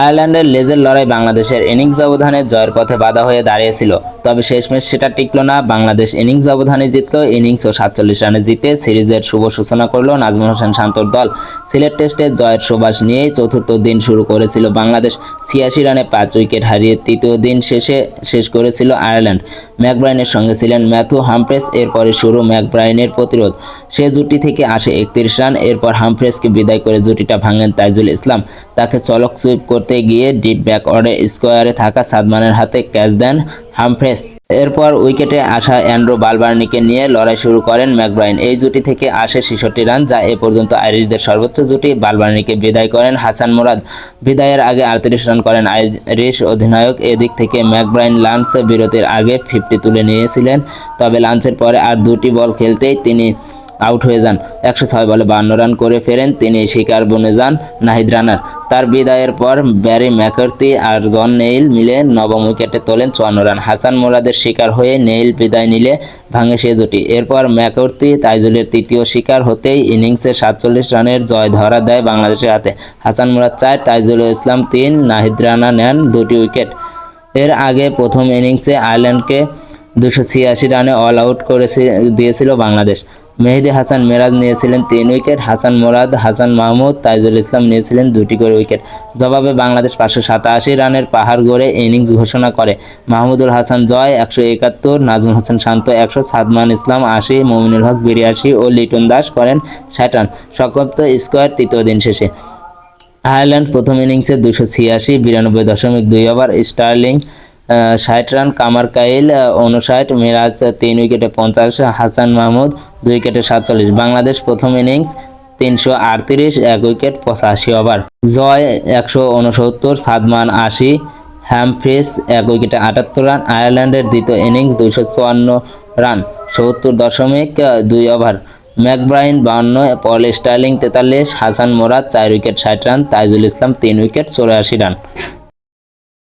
আয়ারল্যান্ডের লেজের লড়াই বাংলাদেশের ইনিংস ব্যবধানে জয়ের পথে বাধা হয়ে দাঁড়িয়েছিল। তবে শেষমেশ সেটা টিকলো না। বাংলাদেশ ইনিংস ব্যবধানে জিতল ইনিংস ও সাতচল্লিশ রানে জিতে সিরিজের শুভ সূচনা করল নাজমুল হোসেন শান্তর দল। সিলেট টেস্টে জয়ের সুবাস নিয়েই চতুর্থ দিন শুরু করেছিল বাংলাদেশ। ছিয়াশি রানে পাঁচ উইকেট হারিয়ে তৃতীয় দিন শেষে শেষ করেছিল আয়ারল্যান্ড। ম্যাকব্রাইনের সঙ্গে ছিলেন ম্যাথু হামফ্রেস এরপরে শুরু ম্যাকব্রাইনের প্রতিরোধ। সে জুটি থেকে আসে একত্রিশ রান, এরপর হামফ্রেসকে বিদায় করে জুটিটা ভাঙেন তাইজুল ইসলাম। তাকে চলক সুইপ করতে গিয়ে ডিপ ব্যাক অর্ডে স্কোয়ারে থাকা সাদমানের হাতে ক্যাচ দেন হামফ্রেস। এরপর উইকেটে আসা অ্যান্ড্রো বালবার্নিকে নিয়ে লড়াই শুরু করেন ম্যাকব্রাইন। এই জুটি থেকে আসে ছেষট্টি রান, যা এ পর্যন্ত আইরিশদের সর্বোচ্চ জুটি। বালবার্নিকে বিদায় করেন হাসান মোরাদ। বিদায়ের আগে আটত্রিশ রান করেন আইরিশ অধিনায়ক। এদিক থেকে ম্যাকব্রাইন লাঞ্চ বিরতির আগে ফিফটি তুলে নিয়েছিলেন। তবে লাঞ্চের পরে আর দুটি বল খেলতেই তিনি আউট হয়ে যান। একশো ছয় বলে বান্ন রান করে ফেরেন, তিনি শিকার বনে যান নাহিদ রানার। তার বিদায়ের পর ব্যারি ম্যাকার্তি আর জন নেইল মিলে নবম উইকেটে তোলেন চুয়ান্ন রান। হাসান মোরাদের শিকার হয়ে নেইল বিদায় নিলে ভাঙে সে জুটি। এরপর ম্যাকার্তি তাইজুলের তৃতীয় শিকার হতেই ইনিংসে সাতচল্লিশ রানের জয় ধরা দেয় বাংলাদেশের হাতে। হাসান মোরাদ চার তাইজুল ইসলাম তিন, নাহিদ রানা নেন দুটি উইকেট। এর আগে প্রথম ইনিংসে আয়ারল্যান্ডকে দুশো ছিয়াশি রানে অল আউট করে দিয়েছিল বাংলাদেশ। মেহেদি হাসান মেরাজ নিয়েছিলেন তিন উইকেট, হাসান মোরাদ, হাসান মাহমুদ, তাইজুল ইসলাম নিয়েছিলেন দুটি করে উইকেট। জবাবে বাংলাদেশ পাঁচশো সাতাশি রানের পাহাড় গড়ে ইনিংস ঘোষণা করে। মাহমুদুল হাসান জয় একশো একাত্তর, নাজমুল হাসান শান্ত একশো, সাদমান ইসলাম আশি, মমিনুল হক বিরিয়াশি ও লিটন দাস করেন ষাট রান। সংক্ষিপ্ত স্কোয়ার তৃতীয় দিন শেষে। আয়ারল্যান্ড প্রথম ইনিংসে দুশো ছিয়াশি, বিরানব্বই দশমিক দুই ওভার স্টার্লিং ষাট রান কামার কাইল উনষাট মিরাজ, তিন উইকেটে পঞ্চাশ, হাসান মাহমুদ, দুই উইকেটে সাতচল্লিশ। বাংলাদেশ প্রথম ইনিংস, তিনশো আটত্রিশ, এক উইকেট পঁচাশি ওভার। জয়, একশো উনসত্তর সাদমান আশি হ্যামফ্রিস এক উইকেটে আটাত্তর রান। আয়ারল্যান্ডের দ্বিতীয় ইনিংস, দুইশো চুয়ান্ন রান, সত্তর দশমিক দুই ওভার। ম্যাকব্রাইন, বাউন্ন, পল স্টার্লিং, তেতাল্লিশ, হাসান মোরাদ, চার উইকেট, ষাট রান। তাইজুল ইসলাম, তিন উইকেট, চৌরাশি রান।